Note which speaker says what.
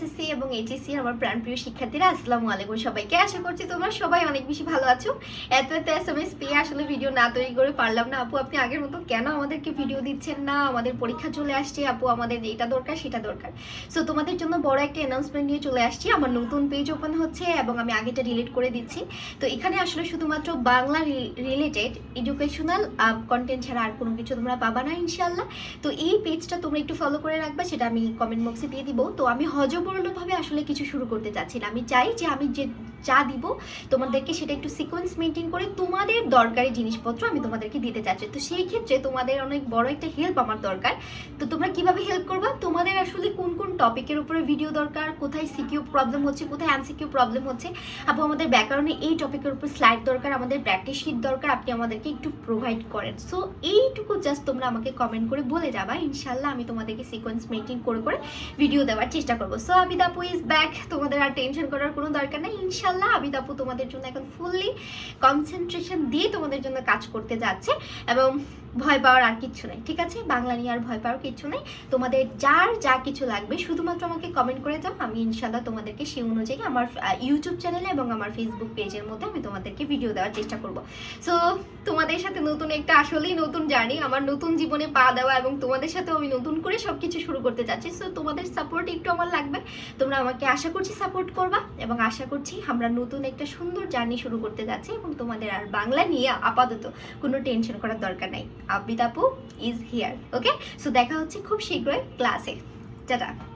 Speaker 1: SSC এবং HSC আমার প্রাণপ্রিয় শিক্ষার্থীরা, আসসালামু আলাইকুম সবাইকে। আশা করছি তোমরা সবাই অনেক বেশি ভালো আছো। এত এত এসএমএস পেয়ে আসলে ভিডিও না তৈরি করে পারলাম না। আপু, আপনি আগের মতো কেন আমাদেরকে ভিডিও দিচ্ছেন না? আমাদের পরীক্ষা চলে আসছে। আপু, আমাদের এটা দরকার, সেটা দরকার। সো তোমাদের জন্য বড় একটা অ্যানাউন্সমেন্ট নিয়ে চলে আসছি। আমার নতুন পেজ ওপেন হচ্ছে এবং আমি আগেটা ডিলিট করে দিচ্ছি। তো এখানে আসলে শুধুমাত্র বাংলা রিলেটেড এডুকেশনাল কন্টেন্ট ছাড়া আর কোনো কিছু তোমরা পাবা না ইনশাল্লাহ তো এই পেজটা তোমরা একটু ফলো করে রাখবা, সেটা আমি কমেন্ট বক্সে দিয়ে দিব। তো আমি হজবরলভাবে আসলে কিছু শুরু করতে চাচ্ছি না। আমি চাই যে আমি যে যা দিব তোমাদেরকে সেটা একটু সিকোয়েন্স মেনটেন করে তোমাদের দরকারি জিনিসপত্র আমি তোমাদেরকে দিতে চাচ্ছি। তো সেই ক্ষেত্রে তোমাদের অনেক বড় একটা হেল্প আমার দরকার। তো তোমরা কীভাবে হেল্প করবা? তোমাদের আসলে কোন কোন টপিকের উপরে ভিডিও দরকার, কোথায় সিকিউ প্রবলেম হচ্ছে, কোথায় এমসিকিউ প্রবলেম হচ্ছে, আপু আমাদের ব্যাকরণে এই টপিকের উপর স্লাইড দরকার, আমাদের প্র্যাকটিস শিট দরকার, আপনি আমাদেরকে একটু প্রোভাইড করেন। সো এইটুকু জাস্ট তোমরা আমাকে কমেন্ট করে বলে যাবা ইনশাল্লাহ আমি তোমাদেরকে সিকোয়েন্স মেনটেন করে করে ভিডিও দেওয়ার চেষ্টা করব। সো আবিদাপু ইজ ব্যাক তোমাদের আর টেনশন করার কোনো দরকার নেই ইনশাল্লাহ আবিদাপু তোমাদের জন্য এখন ফুললি কনসেন্ট্রেশন দিয়ে তোমাদের জন্য কাজ করতে যাচ্ছে এবং ভয় পাওয়ার আর কিচ্ছু নেই, ঠিক আছে? বাংলা নিয়ে আর ভয় পাওয়ার কিচ্ছু নেই। তোমাদের যার যা কিছু লাগবে, শুধুমাত্র আমাকে কমেন্ট করে দাও। আমি ইনশাল্লাহ তোমাদেরকে সেই অনুযায়ী আমার ইউটিউব চ্যানেলে এবং আমার ফেসবুক পেজের মধ্যে আমি তোমাদেরকে ভিডিও দেওয়ার চেষ্টা করব। সো তোমাদের সাথে নতুন একটা আসলেই নতুন জার্নি আমার নতুন জীবনে পা দেওয়া এবং তোমাদের সাথেও আমি নতুন করে সব কিছু শুরু করতে চাচ্ছি সো তোমাদের সাপোর্ট একটু আমার লাগবে। তোমরা আমাকে আশা করছি সাপোর্ট করবা এবং আশা করছি আমরা নতুন একটা সুন্দর জার্নি শুরু করতে যাচ্ছি এবং তোমাদের আর বাংলা নিয়ে আপাতত কোনো টেনশন করার দরকার নাই। আবিদাপু ইজ হিয়ার ওকে সো দেখা হচ্ছে খুব শীঘ্রই ক্লাসে টাটা।